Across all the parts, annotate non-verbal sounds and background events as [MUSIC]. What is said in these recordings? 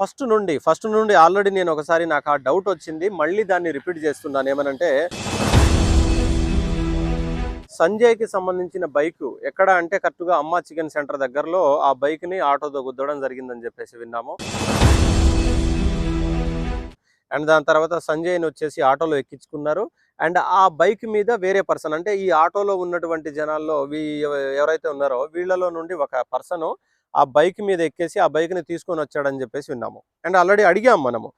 First నుండి first నుండి already నేను ఒకసారి నాకు ఆ డౌట్ వచ్చింది మళ్ళీ దాన్ని రిపీట్ చేస్తున్నాను. ఏమనంటే సంజయ్కి సంబంధించిన బైక్ ఎక్కడ అంటే కరెక్ట్గా అమ్మ చికెన్ సెంటర్ దగ్గరలో ఆ బైక్ని ఆటోతో గుద్దడం జరిగిందని చెప్పేసి విన్నాము. అండ్ దాని తర్వాత సంజయ్ని వచ్చేసి ఆటోలో ఎక్కించుకున్నారు. అండ్ ఆ బైక్ మీద వేరే పర్సన్ అంటే ఈ ఆటోలో ఉన్నటువంటి జనాల్లో వీ ఎవరైతే ఉన్నారో వీళ్ళలో నుండి ఒక పర్సన్ ఆ బైక్ మీద ఎక్కేసి ఆ బైక్ని తీసుకొని వచ్చాడని చెప్పేసి విన్నాము. అండ్ ఆల్రెడీ అడిగాం మనము.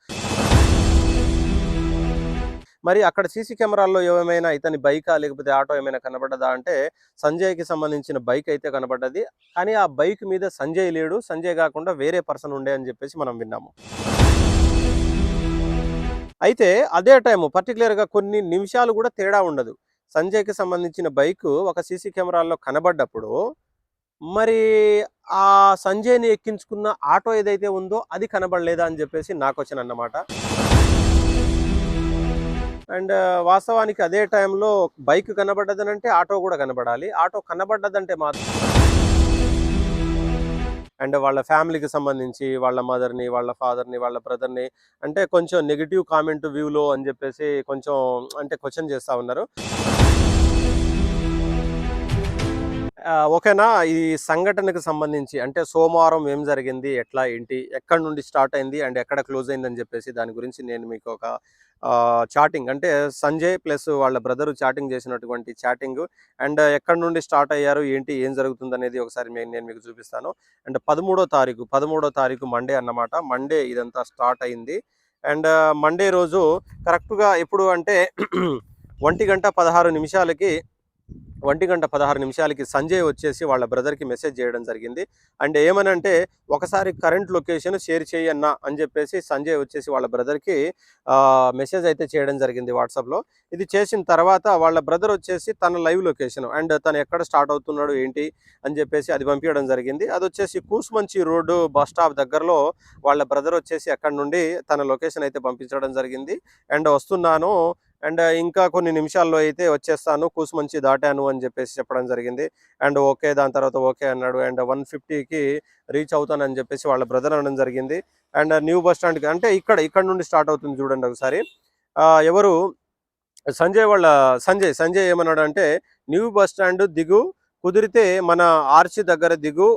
మరి అక్కడ సీసీ కెమెరాల్లో ఏమైనా ఇతని బైకా లేకపోతే ఆటో ఏమైనా కనబడ్డదా అంటే సంజయ్కి సంబంధించిన బైక్ అయితే కనబడ్డది. కానీ ఆ బైక్ మీద సంజయ్ లేడు. సంజయ్ కాకుండా వేరే పర్సన్ ఉండే అని చెప్పేసి మనం విన్నాము. అయితే అదే టైము పర్టికులర్గా కొన్ని నిమిషాలు కూడా తేడా ఉండదు. సంజయ్కి సంబంధించిన బైక్ ఒక సీసీ కెమెరాల్లో కనబడ్డప్పుడు మరి ఆ సంజయ్ని ఎక్కించుకున్న ఆటో ఏదైతే ఉందో అది కనబడలేదా అని చెప్పేసి నాకు వచ్చిన అన్నమాట. అండ్ వాస్తవానికి అదే టైంలో బైక్ కనబడ్డదనంటే ఆటో కూడా కనబడాలి. ఆటో కనబడ్డదంటే మాత్రం అండ్ వాళ్ళ ఫ్యామిలీకి సంబంధించి వాళ్ళ మదర్ని వాళ్ళ ఫాదర్ని వాళ్ళ బ్రదర్ని అంటే కొంచెం నెగిటివ్ కామెంట్ వ్యూలో అని చెప్పేసి కొంచెం అంటే క్వశ్చన్ చేస్తూ ఉన్నారు. ఓకేనా? ఈ సంఘటనకు సంబంధించి అంటే సోమవారం ఏం జరిగింది? ఎట్లా? ఏంటి? ఎక్కడి నుండి స్టార్ట్ అయింది? అండ్ ఎక్కడ క్లోజ్ అయిందని చెప్పేసి దాని గురించి నేను మీకు ఒక చాటింగ్ అంటే సంజయ్ ప్లస్ వాళ్ళ బ్రదర్ చాటింగ్ చేసినటువంటి చాటింగ్. అండ్ ఎక్కడి నుండి స్టార్ట్ అయ్యారు? ఏంటి? ఏం జరుగుతుంది అనేది ఒకసారి నేను మీకు చూపిస్తాను. అండ్ పదమూడో తారీఖు పదమూడో తారీఖు మండే అన్నమాట. మండే ఇదంతా స్టార్ట్ అయింది. అండ్ మండే రోజు కరెక్ట్గా ఎప్పుడు అంటే [CLEARS THROAT] ఒంటి గంట పదహారు నిమిషాలకి ఒంటి గంట పదహారు నిమిషాలకి సంజయ్ వచ్చేసి వాళ్ళ బ్రదర్కి మెసేజ్ చేయడం జరిగింది. అండ్ ఏమనంటే ఒకసారి కరెంట్ లొకేషన్ షేర్ చేయన్నా అని చెప్పేసి సంజయ్ వచ్చేసి వాళ్ళ బ్రదర్కి మెసేజ్ అయితే చేయడం జరిగింది వాట్సాప్లో. ఇది చేసిన తర్వాత వాళ్ళ బ్రదర్ వచ్చేసి తన లైవ్ లొకేషన్ అండ్ తను ఎక్కడ స్టార్ట్ అవుతున్నాడు ఏంటి అని చెప్పేసి అది పంపించడం జరిగింది. అది వచ్చేసి కూసుమంచి రోడ్డు బస్ స్టాప్ దగ్గరలో వాళ్ళ బ్రదర్ వచ్చేసి అక్కడ నుండి తన లొకేషన్ అయితే పంపించడం జరిగింది. అండ్ వస్తున్నాను అండ్ ఇంకా కొన్ని నిమిషాల్లో అయితే వచ్చేస్తాను. కూసుమంచి దాటాను అని చెప్పేసి చెప్పడం జరిగింది. అండ్ ఓకే దాని తర్వాత ఓకే అన్నాడు. అండ్ వన్ ఫిఫ్టీకి రీచ్ అవుతానని చెప్పేసి వాళ్ళ బ్రదర్ అనడం జరిగింది. అండ్ న్యూ బస్ స్టాండ్కి అంటే ఇక్కడ ఇక్కడ నుండి స్టార్ట్ అవుతుంది చూడండి ఒకసారి. ఎవరు? సంజయ్ వాళ్ళ సంజయ్ సంజయ్ ఏమన్నాడు అంటే న్యూ బస్ స్టాండ్ దిగు కుదిరితే మన ఆర్చి దగ్గర దిగు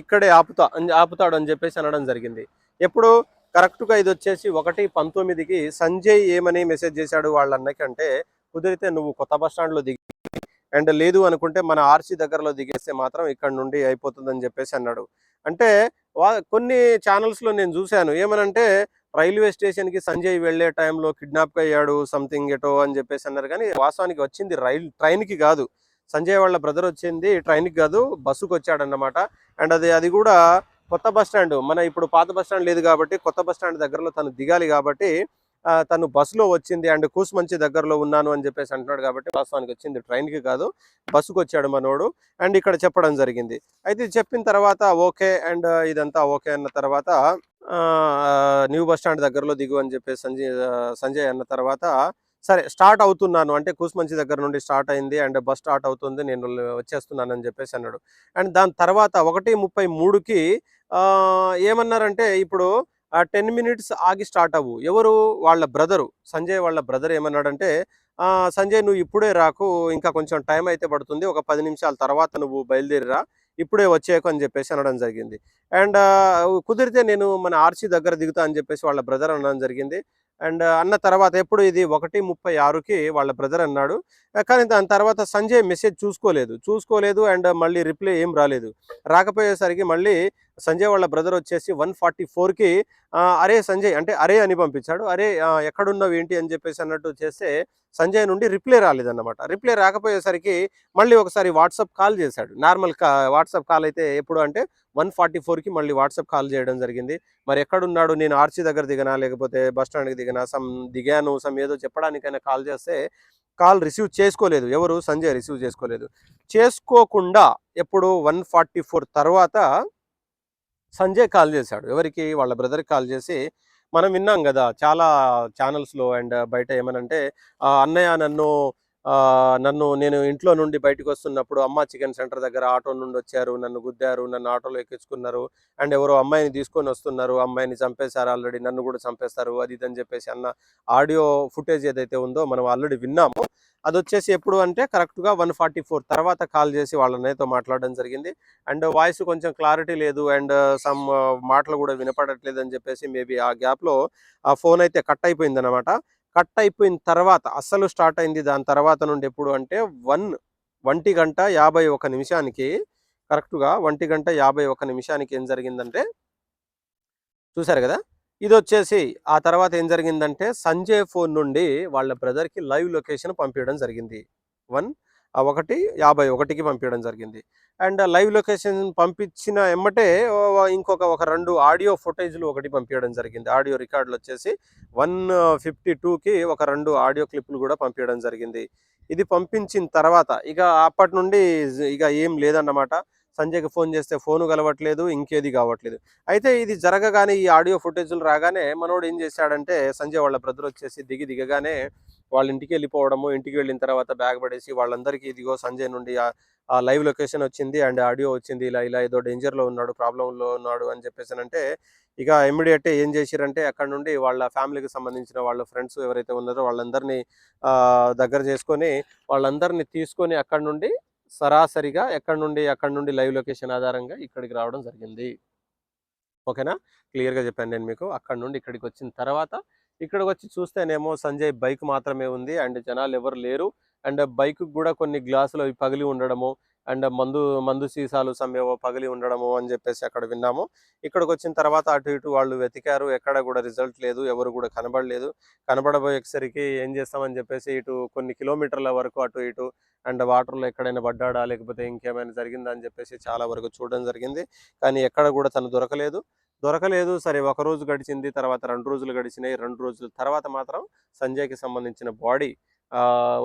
ఇక్కడే ఆపుతా ఆపుతాడు అని చెప్పేసి అనడం జరిగింది. ఎప్పుడు? కరెక్ట్గా ఇది వచ్చేసి ఒకటి పంతొమ్మిదికి సంజయ్ ఏమని మెసేజ్ చేశాడు వాళ్ళ అన్నకి అంటే కుదిరితే నువ్వు కొత్త బస్ స్టాండ్లో దిగి అండ్ లేదు అనుకుంటే మన ఆర్సీ దగ్గరలో దిగేస్తే మాత్రం ఇక్కడ నుండి అయిపోతుందని చెప్పేసి అన్నాడు. అంటే వా కొన్ని ఛానల్స్లో నేను చూశాను. ఏమనంటే రైల్వే స్టేషన్కి సంజయ్ వెళ్ళే టైంలో కిడ్నాప్ అయ్యాడు సంథింగ్ ఎటో అని చెప్పేసి అన్నారు. కానీ వాస్తవానికి వచ్చింది రైల్ ట్రైన్కి కాదు. సంజయ్ వాళ్ళ బ్రదర్ వచ్చింది ట్రైన్కి కాదు బస్సుకు వచ్చాడన్నమాట అండ్ అది అది కూడా కొత్త బస్ స్టాండ్. మన ఇప్పుడు పాత బస్ స్టాండ్ లేదు కాబట్టి కొత్త బస్ స్టాండ్ దగ్గరలో తను దిగాలి కాబట్టి తను బస్సులో వచ్చింది అండ్ కూసుమంచి దగ్గరలో ఉన్నాను అని చెప్పేసి అంటున్నాడు కాబట్టి వాస్తవానికి వచ్చింది. ట్రైన్కి కాదు బస్సుకు వచ్చాడు మనోడు అండ్ ఇక్కడ చెప్పడం జరిగింది. అయితే చెప్పిన తర్వాత ఓకే అండ్ ఇదంతా ఓకే అన్న తర్వాత న్యూ బస్ స్టాండ్ దగ్గరలో దిగు అని చెప్పేసి సంజయ్ సంజయ్ అన్న తర్వాత సరే స్టార్ట్ అవుతున్నాను. అంటే కూసుమంచి దగ్గర నుండి స్టార్ట్ అయింది. అండ్ బస్ స్టార్ట్ అవుతుంది. నేను వచ్చేస్తున్నాను అని చెప్పేసి అన్నాడు. అండ్ దాని తర్వాత ఒకటి ముప్పై మూడుకి ఏమన్నారంటే ఇప్పుడు టెన్ మినిట్స్ ఆగి స్టార్ట్ అవ్వు. ఎవరు? వాళ్ళ బ్రదరు. సంజయ్ వాళ్ళ బ్రదర్ ఏమన్నాడంటే సంజయ్ నువ్వు ఇప్పుడే రాకు. ఇంకా కొంచెం టైం అయితే పడుతుంది. ఒక పది నిమిషాల తర్వాత నువ్వు బయలుదేరిరా. ఇప్పుడే వచ్చేయకు అని చెప్పేసి అనడం జరిగింది. అండ్ కుదిరితే నేను మన ఆర్సీ దగ్గర దిగుతా అని చెప్పేసి వాళ్ళ బ్రదర్ అనడం జరిగింది. అండ్ అన్న తర్వాత ఎప్పుడు ఇది ఒకటి ముప్పై ఆరుకి వాళ్ళ బ్రదర్ అన్నాడు. కానీ దాని తర్వాత సంజయ్ మెసేజ్ చూసుకోలేదు. చూసుకోలేదు అండ్ మళ్ళీ రిప్లై ఏం రాలేదు. రాకపోయేసరికి మళ్ళీ సంజయ్ వాళ్ళ బ్రదర్ వచ్చేసి వన్ ఫార్టీ ఫోర్కి అరే సంజయ్ అంటే అరే అని పంపించాడు. అరే ఎక్కడున్నావు ఏంటి అని చెప్పేసి అన్నట్టు చేస్తే సంజయ్ నుండి రిప్లై రాలేదన్నమాట. రిప్లై రాకపోయేసరికి మళ్ళీ ఒకసారి వాట్సాప్ కాల్ చేశాడు. నార్మల్ కా వాట్సాప్ కాల్ అయితే ఎప్పుడు అంటే వన్ ఫార్టీ ఫోర్కి మళ్ళీ వాట్సాప్ కాల్ చేయడం జరిగింది. మరి ఎక్కడున్నాడు? నేను ఆర్సీ దగ్గర దిగనా లేకపోతే బస్ స్టాండ్కి దిగనా సమ్ దిగాను సమ్ ఏదో చెప్పడానికైనా కాల్ చేస్తే కాల్ రిసీవ్ చేసుకోలేదు. ఎవరు? సంజయ్ రిసీవ్ చేసుకోలేదు. చేసుకోకుండా ఎప్పుడు వన్ ఫార్టీ ఫోర్ తర్వాత సంజయ్ కాల్ చేశాడు. ఎవరికి? వాళ్ళ బ్రదర్కి కాల్ చేసి మనం విన్నాం కదా చాలా ఛానల్స్లో అండ్ బయట ఏమనంటే అన్నయ్య నన్ను నన్ను నేను ఇంట్లో నుండి బయటకు వస్తున్నప్పుడు అమ్మ చికెన్ సెంటర్ దగ్గర ఆటో నుండి వచ్చారు నన్ను గుద్దారు నన్ను ఆటోలో ఎక్కించుకున్నారు. అండ్ ఎవరో అమ్మాయిని తీసుకొని వస్తున్నారు అమ్మాయిని చంపేశారు ఆల్రెడీ నన్ను కూడా చంపేస్తారు అది ఇది అని చెప్పేసి అన్న ఆడియో ఫుటేజ్ ఏదైతే ఉందో మనం ఆల్రెడీ విన్నాము. అది వచ్చేసి ఎప్పుడు అంటే కరెక్ట్గా వన్ ఫార్టీ ఫోర్ తర్వాత కాల్ చేసి వాళ్ళ అన్నయ్యతో మాట్లాడడం జరిగింది. అండ్ వాయిస్ కొంచెం క్లారిటీ లేదు అండ్ సమ్ మాటలు కూడా వినపడట్లేదు అని చెప్పేసి మేబీ ఆ గ్యాప్లో ఆ ఫోన్ అయితే కట్ అయిపోయింది కట్ అయిపోయిన తర్వాత అస్సలు స్టార్ట్ అయింది దాని తర్వాత నుండి ఎప్పుడు అంటే వన్ ఒంటి గంట యాభై ఒక నిమిషానికి కరెక్ట్గా ఒంటి గంట యాభై ఒక నిమిషానికి ఏం జరిగిందంటే చూశారు కదా? ఇది వచ్చేసి ఆ తర్వాత ఏం జరిగిందంటే సంజయ్ ఫోన్ నుండి వాళ్ళ బ్రదర్కి లైవ్ లొకేషన్ పంపించడం జరిగింది. వన్ ఒకటి యాభై ఒకటికి పంపించడం జరిగింది. అండ్ లైవ్ లొకేషన్ పంపించిన ఎమ్మటే ఇంకొక ఒక రెండు ఆడియో ఫుటేజ్లు ఒకటి పంపించడం జరిగింది. ఆడియో రికార్డులు వచ్చేసి వన్ ఫిఫ్టీ టూకి ఒక రెండు ఆడియో క్లిప్లు కూడా పంపించడం జరిగింది. ఇది పంపించిన తర్వాత ఇక అప్పటి నుండి ఇక ఏం లేదన్నమాట. సంజయ్కి ఫోన్ చేస్తే ఫోను కలవట్లేదు ఇంకేది కావట్లేదు. అయితే ఇది జరగగానే ఈ ఆడియో ఫుటేజ్లు రాగానే మనోడు ఏం చేశాడంటే సంజయ్ వాళ్ళ బ్రదర్ వచ్చేసి దిగి దిగగానే వాళ్ళ ఇంటికి వెళ్ళిపోవడము ఇంటికి వెళ్ళిన తర్వాత బ్యాగ్ పడేసి వాళ్ళందరికీ ఇదిగో సంజయ్ నుండి ఆ- లైవ్ లొకేషన్ వచ్చింది అండ్ ఆడియో వచ్చింది. ఇలా ఇలా ఏదో డేంజర్లో ఉన్నాడు ప్రాబ్లంలో ఉన్నాడు అని చెప్పేసి అంటే ఇక ఇమ్మీడియట్ ఏం చేసిరంటే అక్కడ నుండి వాళ్ళ ఫ్యామిలీకి సంబంధించిన వాళ్ళ ఫ్రెండ్స్ ఎవరైతే ఉన్నారో వాళ్ళందరినీ దగ్గర చేసుకొని వాళ్ళందరినీ తీసుకొని అక్కడ నుండి సరాసరిగా ఎక్కడ నుండి అక్కడ నుండి లైవ్ లొకేషన్ ఆధారంగా ఇక్కడికి రావడం జరిగింది. ఓకేనా? క్లియర్గా చెప్పాను నేను మీకు. అక్కడ నుండి ఇక్కడికి వచ్చిన తర్వాత ఇక్కడికి వచ్చి చూస్తేనేమో సంజయ్ బైక్ మాత్రమే ఉంది. అండ్ జనాలు ఎవరు లేరు. అండ్ బైక్ కూడా కొన్ని గ్లాసులు అవి పగిలి ఉండడము అండ్ మందు మందు సీసాలు సమ్మేవో పగిలి ఉండడము అని చెప్పేసి అక్కడ విన్నాము. ఇక్కడికి వచ్చిన తర్వాత అటు ఇటు వాళ్ళు వెతికారు. ఎక్కడ కూడా రిజల్ట్ లేదు. ఎవరు కూడా కనబడలేదు. కనబడబోయేసరికి ఏం చేస్తామని చెప్పేసి ఇటు కొన్ని కిలోమీటర్ల వరకు అటు ఇటు అండ్ వాటర్లో ఎక్కడైనా పడ్డాడా లేకపోతే ఇంకేమైనా జరిగిందా అని చెప్పేసి చాలా వరకు చూడడం జరిగింది. కానీ ఎక్కడ కూడా తను దొరకలేదు. దొరకలేదు. సరే ఒక రోజు గడిచింది తర్వాత రెండు రోజులు గడిచినాయి. రెండు రోజుల తర్వాత మాత్రం సంజయ్కి సంబంధించిన బాడీ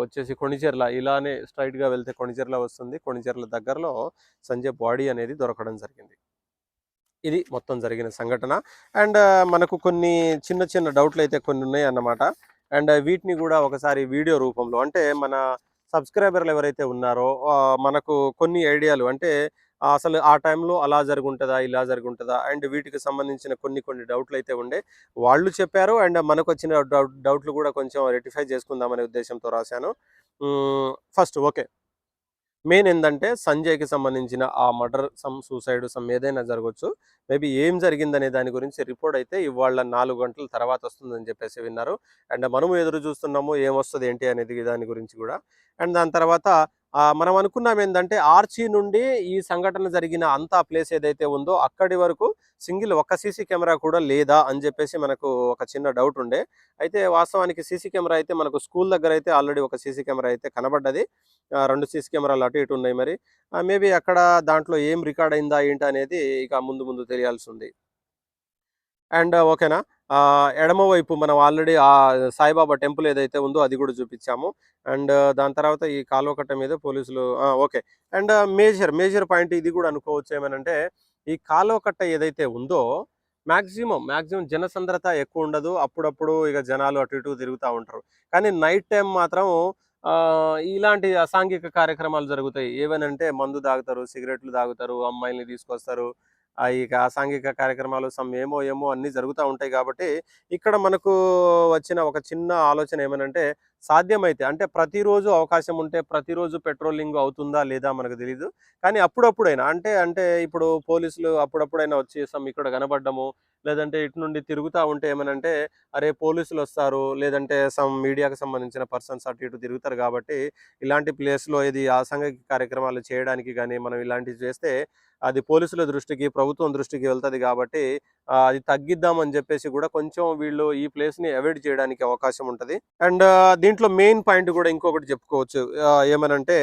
వచ్చేసి కొణిచెర్ల ఇలానే స్ట్రైట్గా గా వెళ్తే కొణిచెర్ల వస్తుంది. కొణిచెర్ల దగ్గరలో సంజయ్ బాడీ అనేది దొరకడం జరిగింది. ఇది మొత్తం జరిగిన సంఘటన. అండ్ మనకు కొన్ని చిన్న చిన్న డౌట్లు అయితే కొన్ని ఉన్నాయి అన్నమాట అండ్ వీటిని కూడా ఒకసారి వీడియో రూపంలో అంటే మన సబ్స్క్రైబర్లు ఎవరైతే ఉన్నారో మనకు కొన్ని ఐడియాలు అంటే అసలు ఆ టైంలో అలా జరుగుంటుందా ఇలా జరుగుంటుందా అండ్ వీటికి సంబంధించిన కొన్ని కొన్ని డౌట్లు అయితే ఉండే. వాళ్ళు చెప్పారు అండ్ మనకు వచ్చిన డౌట్ డౌట్లు కూడా కొంచెం రెటిఫై చేసుకుందామనే ఉద్దేశంతో రాశాను. First okay. మెయిన్ ఏంటంటే సంజయ్కి సంబంధించిన ఆ మర్డర్ సమ్ సూసైడ్ సమ్ ఏదైనా జరగవచ్చు మేబీ ఏం జరిగిందనే దాని గురించి రిపోర్ట్ అయితే ఇవాళ నాలుగు గంటల తర్వాత వస్తుందని చెప్పేసి విన్నారు. అండ్ మనము ఎదురు చూస్తున్నాము ఏమొస్తుంది ఏంటి అనేది దాని గురించి కూడా. అండ్ దాని తర్వాత మనం అనుకున్నాం ఏంటంటే ఆర్చీ నుండి ఈ సంఘటన జరిగిన అంతా ప్లేస్ ఏదైతే ఉందో అక్కడి వరకు సింగిల్ ఒక్క సీసీ కెమెరా కూడా లేదా అని చెప్పేసి మనకు ఒక చిన్న డౌట్ ఉండే. అయితే వాస్తవానికి సీసీ కెమెరా అయితే మనకు స్కూల్ దగ్గర అయితే ఆల్రెడీ ఒక సీసీ కెమెరా అయితే కనబడ్డది. రెండు సీసీ కెమెరాలు అటు ఇటు ఉన్నాయి మరి. మేబీ అక్కడ దాంట్లో ఏం రికార్డ్ అయిందా ఏంటి అనేది ఇక ముందు ముందు తెలియాల్సి ఉంది. అండ్ ఓకేనా? ఆ, మనం ఆల్రెడీ ఆ సాయిబాబా టెంపుల్ ఏదైతే ఉందో అది కూడా చూపించాము. అండ్ దాని తర్వాత ఈ కాలువ కట్ట మీద పోలీసులు okay. And major major point ఇది కూడా అనుకోవచ్చు ఏమనంటే ఈ కాలువ కట్ట ఏదైతే ఉందో మ్యాక్సిమం మ్యాక్సిమం జనసంద్రత ఎక్కువ ఉండదు. అప్పుడప్పుడు ఇక జనాలు అటు ఇటు తిరుగుతూ ఉంటారు. కానీ నైట్ టైం మాత్రం ఆ, ఇలాంటి అసాంఘిక కార్యక్రమాలు జరుగుతాయి. ఏవనంటే మందు తాగుతారు సిగరెట్లు తాగుతారు అమ్మాయిల్ని తీసుకొస్తారు ఇక అసాంఘిక కార్యక్రమాలు సమ్ ఏమో ఏమో అన్నీ జరుగుతూ ఉంటాయి కాబట్టి ఇక్కడ మనకు వచ్చిన ఒక చిన్న ఆలోచన ఏమనంటే సాధ్యమైతే అంటే ప్రతిరోజు అవకాశం ఉంటే ప్రతిరోజు పెట్రోలింగ్ అవుతుందా లేదా మనకు తెలియదు కానీ అప్పుడప్పుడైనా అంటే అంటే ఇప్పుడు పోలీసులు అప్పుడప్పుడైనా వచ్చి సమ్ ఇక్కడ కనబడ్డము లేదంటే ఇటు నుండి తిరుగుతూ ఉంటే ఏమనంటే అరే పోలీసులు వస్తారు లేదంటే సమ్ మీడియాకు సంబంధించిన పర్సన్స్ అటు ఇటు తిరుగుతారు కాబట్టి ఇలాంటి ప్లేస్లో ఇది అసాంఘిక కార్యక్రమాలు చేయడానికి కానీ మనం ఇలాంటివి చేస్తే అది పోలీసుల దృష్టికి ప్రభుత్వం దృష్టికి వెళ్తుంది కాబట్టి అది తగ్గిద్దామని చెప్పేసి కూడా కొంచెం వీళ్ళు ఈ ప్లేస్ని అవాయిడ్ చేయడానికి అవకాశం ఉంటుంది. అండ్ దీంట్లో మెయిన్ పాయింట్ కూడా ఇంకొకటి చెప్పుకోవచ్చు. ఏమనంటే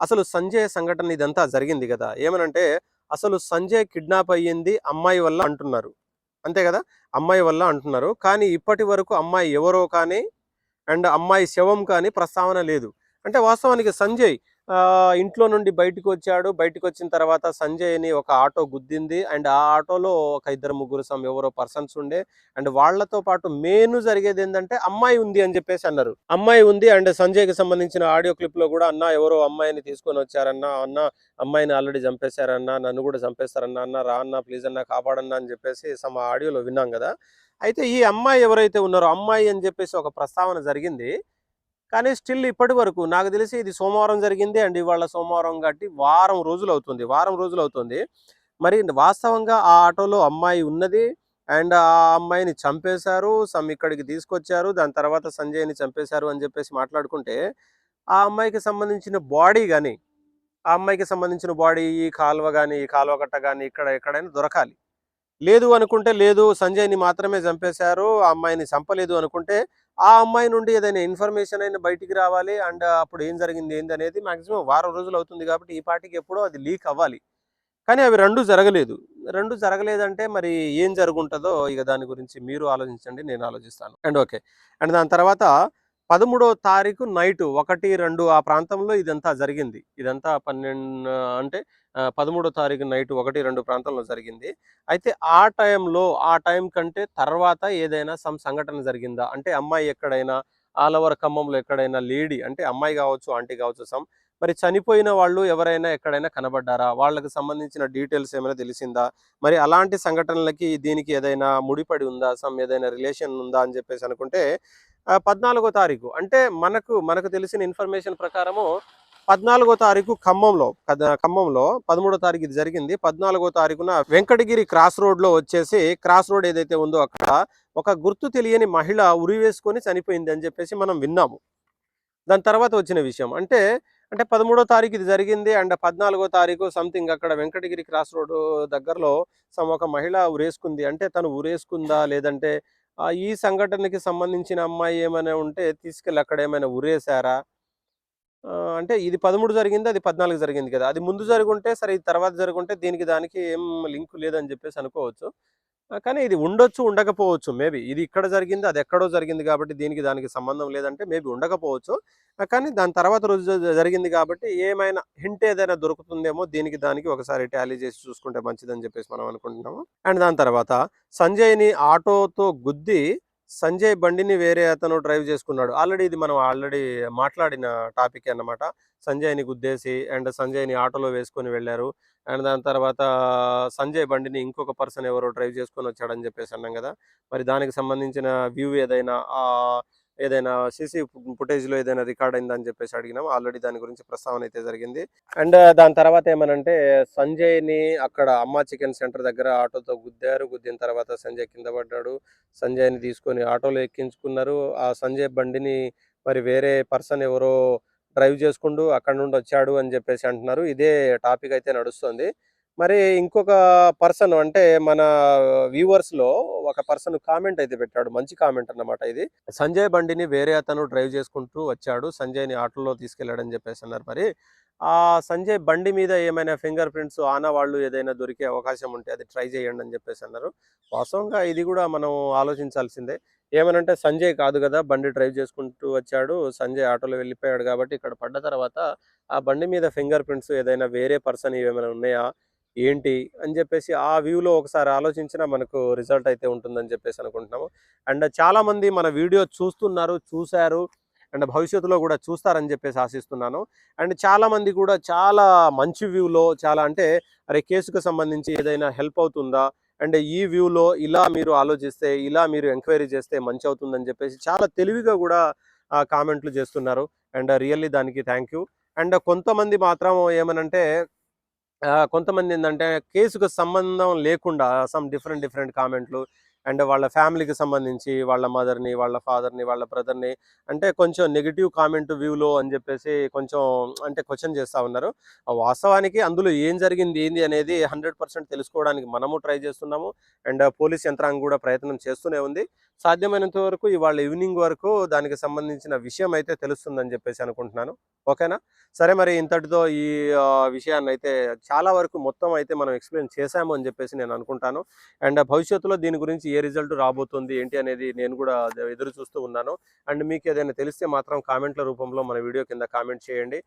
అసలు సంజయ్ సంఘటన ఇదంతా జరిగింది కదా. ఏమనంటే అసలు సంజయ్ కిడ్నాప్ అయ్యింది అమ్మాయి వల్ల అంటున్నారు. అంతే కదా? అమ్మాయి వల్ల అంటున్నారు. కానీ ఇప్పటి వరకు అమ్మాయి ఎవరో కానీ అండ్ అమ్మాయి శవం కానీ ప్రస్తావన లేదు. అంటే వాస్తవానికి సంజయ్ ఇంట్లో నుండి బయటకు వచ్చాడు. బయటకు వచ్చిన తర్వాత సంజయ్‌ని ఒక ఆటో గుద్దింది. అండ్ ఆ ఆటోలో ఒక ఇద్దరు, ముగ్గురు సమ్ ఎవరో పర్సన్స్ ఉండే. అండ్ వాళ్ళతో పాటు మెయిన్ జరిగేది ఏంటంటే అమ్మాయి ఉంది అని చెప్పేసి అన్నారు. అమ్మాయి ఉంది అండ్ సంజయ్‌కి సంబంధించిన ఆడియో క్లిప్లో కూడా అన్న ఎవరో అమ్మాయిని తీసుకొని వచ్చారన్న. అన్న అమ్మాయిని ఆల్రెడీ చంపేశారన్న. నన్ను కూడా చంపేస్తారన్న. అన్న రా అన్న ప్లీజ్ అన్న కాపాడన్న అని చెప్పేసి సమ్ ఆడియోలో విన్నాం కదా అయితే ఈ అమ్మాయి ఎవరైతే ఉన్నారో అమ్మాయి అని చెప్పేసి ఒక ప్రస్తావన జరిగింది. కానీ స్టిల్ ఇప్పటి వరకు నాకు తెలిసి ఇది సోమవారం జరిగింది. అండ్ ఇవాళ సోమవారం కాబట్టి వారం రోజులు అవుతుంది వారం రోజులు అవుతుంది మరి వాస్తవంగా ఆ ఆటోలో అమ్మాయి ఉన్నది. అండ్ ఆ అమ్మాయిని చంపేశారు. సమ్ ఇక్కడికి తీసుకొచ్చారు. దాని తర్వాత సంజయ్‌ని చంపేశారు అని చెప్పేసి మాట్లాడుకుంటే, ఆ అమ్మాయికి సంబంధించిన బాడీ గాని, ఆ అమ్మాయికి సంబంధించిన బాడీ ఈ కాలువ కానీ ఈ కాలువ కట్ట కానీ ఇక్కడ ఎక్కడైనా దొరకాలి. లేదు అనుకుంటే లేదు సంజయ్‌ని మాత్రమే చంపేశారు. ఆ అమ్మాయిని చంపలేదు అనుకుంటే, ఆ అమ్మాయి నుండి ఏదైనా ఇన్ఫర్మేషన్ అయినా బయటికి రావాలి. అండ్ అప్పుడు ఏం జరిగింది ఏందనేది మాక్సిమం వారం రోజులు అవుతుంది కాబట్టి ఈ పార్టీకి ఎప్పుడో అది లీక్ అవ్వాలి. కానీ అవి రెండు జరగలేదు. రెండు జరగలేదంటే మరి ఏం జరుగుంటుందో ఇక దాని గురించి మీరు ఆలోచించండి. నేను ఆలోచిస్తాను. And okay. అండ్ దాని తర్వాత 13వ తారీఖు నైట్ 1, 2 ఆ ప్రాంతంలో ఇదంతా జరిగింది. ఇదంతా పన్నెండు అంటే పదమూడో తారీఖు నైట్ 1, 2 ప్రాంతంలో జరిగింది. అయితే ఆ టైంలో ఆ టైం కంటే తర్వాత ఏదైనా సమ్ సంఘటన జరిగిందా? అంటే అమ్మాయి ఎక్కడైనా ఆల్ ఓవర్ ఖమ్మంలో ఎక్కడైనా లేడీ అంటే అమ్మాయి కావచ్చు ఆంటీ కావచ్చు సమ్ మరి చనిపోయిన వాళ్ళు ఎవరైనా ఎక్కడైనా కనబడ్డారా? వాళ్ళకి సంబంధించిన డీటెయిల్స్ ఏమైనా తెలిసిందా? మరి అలాంటి సంఘటనలకి దీనికి ఏదైనా ముడిపడి ఉందా? సమ్ ఏదైనా రిలేషన్ ఉందా? అని చెప్పేసి అనుకుంటే పద్నాలుగో తారీఖు అంటే మనకు మనకు తెలిసిన ఇన్ఫర్మేషన్ ప్రకారము 14వ తారీఖు ఖమ్మంలో కద ఖమ్మంలో 13వ తారీఖు ఇది జరిగింది. 14వ తారీఖున వెంకటగిరి క్రాస్ రోడ్‌లో వచ్చేసి క్రాస్ రోడ్ ఏదైతే ఉందో అక్కడ ఒక గుర్తు తెలియని మహిళ ఉరివేసుకొని చనిపోయింది అని చెప్పేసి మనం విన్నాము. దాని తర్వాత వచ్చిన విషయం. అంటే, అంటే 13వ తారీఖు ఇది జరిగింది. అండ్ 14వ తారీఖు సంథింగ్ అక్కడ వెంకటగిరి క్రాస్ రోడ్ దగ్గరలో సమ్ ఒక మహిళ ఉరేసుకుంది. అంటే తను ఉరేసుకుందా? లేదంటే ఈ సంఘటనకి సంబంధించిన అమ్మాయి ఏమైనా ఉంటే తీసుకెళ్ళి అక్కడ ఏమైనా ఉరేశారా? అంటే ఇది 13 జరిగింది. అది 14 జరిగింది కదా! అది ముందు జరుగుంటే సరే ఇది తర్వాత జరుగుంటే దీనికి దానికి ఏం లింక్ లేదని చెప్పేసి అనుకోవచ్చు. కానీ ఇది ఉండొచ్చు, ఉండకపోవచ్చు మేబీ. ఇది ఇక్కడ జరిగింది. అది ఎక్కడో జరిగింది కాబట్టి దీనికి దానికి సంబంధం లేదంటే మేబీ ఉండకపోవచ్చు. కానీ దాని తర్వాత రోజు జరిగింది కాబట్టి ఏమైనా హింట్ ఏదైనా దొరుకుతుందేమో దీనికి దానికి ఒకసారి టాలీ చేసి చూసుకుంటే మంచిదని చెప్పేసి మనం అనుకుంటున్నాము. అండ్ దాని తర్వాత సంజయ్‌ని ఆటోతో గుద్ది సంజయ్ బండిని వేరే అతను డ్రైవ్ చేసుకున్నాడు. ఆల్రెడీ ఇది మనం ఆల్రెడీ మాట్లాడిన టాపిక్ అన్నమాట. సంజయ్‌ని గుద్దేసి అండ్ సంజయ్‌ని ఆటోలో వేసుకొని వెళ్ళారు అండ్ దాని తర్వాత సంజయ్ బండిని ఇంకొక పర్సన్ ఎవరో డ్రైవ్ చేసుకొని వచ్చాడని చెప్పేసి అన్నాం కదా మరి దానికి సంబంధించిన వ్యూ ఏదైనా ఏదైనా సీసీ ఫుటేజ్‌లో ఏదైనా రికార్డ్ అయిందని చెప్పేసి అడిగినాం. ఆల్రెడీ దాని గురించి ప్రస్తావన అయితే జరిగింది. అండ్ దాని తర్వాత ఏమనంటే సంజయ్‌ని అక్కడ అమ్మ చికెన్ సెంటర్ దగ్గర ఆటోతో గుద్దారు. గుద్దిన తర్వాత సంజయ్ కింద పడ్డాడు. సంజయ్‌ని తీసుకొని ఆటోలో ఎక్కించుకున్నారు. ఆ సంజయ్ బండిని మరి వేరే పర్సన్ ఎవరో డ్రైవ్ చేసుకుంటూ అక్కడ నుండి వచ్చాడు అని చెప్పేసి అంటున్నారు. ఇదే టాపిక్ అయితే నడుస్తుంది. మరి ఇంకొక పర్సన్ అంటే మన వ్యూవర్స్లో ఒక పర్సన్ కామెంట్ అయితే పెట్టాడు. మంచి కామెంట్ అన్నమాట ఇది. సంజయ్ బండిని వేరే అతను డ్రైవ్ చేసుకుంటూ వచ్చాడు. సంజయ్‌ని ఆటోలో తీసుకెళ్ళాడని చెప్పేసి అన్నారు. మరి ఆ సంజయ్ బండి మీద ఏమైనా ఫింగర్ ప్రింట్స్ ఆనవాళ్ళు ఏదైనా దొరికే అవకాశం ఉంటే అది ట్రై చేయండి అని చెప్పేసి అన్నారు. వాస్తవంగా ఇది కూడా మనం ఆలోచించాల్సిందే. ఏమనంటే సంజయ్ కాదు కదా బండి డ్రైవ్ చేసుకుంటూ వచ్చాడు. సంజయ్ ఆటోలో వెళ్ళిపోయాడు కాబట్టి ఇక్కడ పడ్డ తర్వాత ఆ బండి మీద ఫింగర్ ప్రింట్స్ ఏదైనా వేరే పర్సన్ ఏమైనా ఉన్నాయా? ఏంటి? అని చెప్పేసి ఆ వ్యూలో ఒకసారి ఆలోచించినా మనకు రిజల్ట్ అయితే ఉంటుందని చెప్పేసి అనుకుంటున్నాము. అండ్ చాలామంది మన వీడియో చూస్తున్నారు, చూశారు అండ్ భవిష్యత్తులో కూడా చూస్తారని చెప్పేసి ఆశిస్తున్నాను. అండ్ చాలామంది కూడా చాలా మంచి వ్యూలో చాలా అంటే అరే! కేసుకు సంబంధించి ఏదైనా హెల్ప్ అవుతుందా? అండ్ ఈ వ్యూలో ఇలా మీరు ఆలోచిస్తే, ఇలా మీరు ఎంక్వైరీ చేస్తే మంచవుతుందని చెప్పేసి చాలా తెలివిగా కూడా కామెంట్లు చేస్తున్నారు. అండ్ రియల్లీ దానికి థ్యాంక్ యూ. అండ్ కొంతమంది మాత్రం ఏమనంటే కొంతమంది ఏంటంటే కేసుకు సంబంధం లేకుండా సమ్ డిఫరెంట్ డిఫరెంట్ కామెంట్లు అండ్ వాళ్ళ ఫ్యామిలీకి సంబంధించి వాళ్ళ మదర్‌ని, వాళ్ళ ఫాదర్‌ని, వాళ్ళ బ్రదర్‌ని అంటే కొంచెం నెగిటివ్ కామెంట్ వ్యూలో అని చెప్పేసి కొంచెం అంటే క్వశ్చన్ చేస్తా ఉన్నారు. వాస్తవానికి అందులో ఏం జరిగింది ఏంది అనేది 100% తెలుసుకోవడానికి మనము ట్రై చేస్తున్నాము. అండ్ పోలీస్ యంత్రాంగం కూడా ప్రయత్నం చేస్తూనే ఉంది. సాధ్యమైనంత వరకు ఇవాళ ఈవినింగ్ వరకు దానికి సంబంధించిన విషయం అయితే తెలుస్తుందని చెప్పేసి అనుకుంటున్నాను. ఓకేనా? సరే మరి ఇంతటితో ఈ విషయాన్ని అయితే చాలా వరకు మొత్తం అయితే మనం ఎక్స్‌ప్లెయిన్ చేశాము అని చెప్పేసి నేను అనుకుంటాను. అండ్ భవిష్యత్తులో దీని గురించి ఏ రిజల్ట్ రాబోతుంది ఏంటి అనేది నేను కూడా ఎదురు చూస్తూ ఉన్నాను. అండ్ మీకు ఏదైనా తెలిస్తే మాత్రం కామెంట్‌ల రూపంలో మన వీడియో కింద కామెంట్ చేయండి.